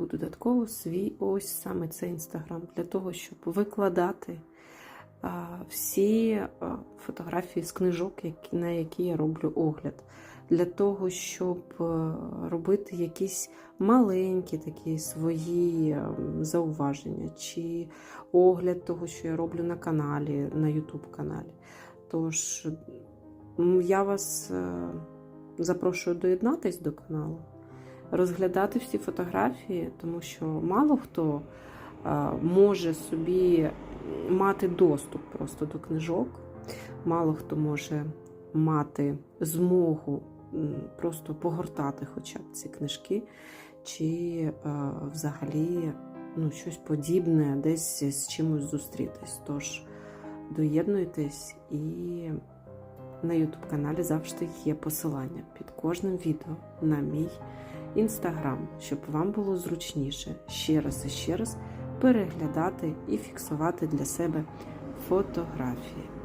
веду додатково свій ось саме цей інстаграм для того, щоб викладати всі фотографії з книжок, на які я роблю огляд. Для того, щоб робити якісь маленькі такі свої зауваження, чи огляд того, що я роблю на каналі, на YouTube каналі. Тож я вас е, запрошую доєднатись до каналу, розглядати всі фотографії, тому що мало хто може собі мати доступ просто до книжок, мало хто може мати змогу просто погортати хоча б ці книжки, чи взагалі ну, щось подібне, десь з чимось зустрітись. Тож доєднуйтесь і на YouTube каналі завжди є посилання під кожним відео на мій інстаграм, щоб вам було зручніше ще раз і ще раз переглядати і фіксувати для себе фотографії.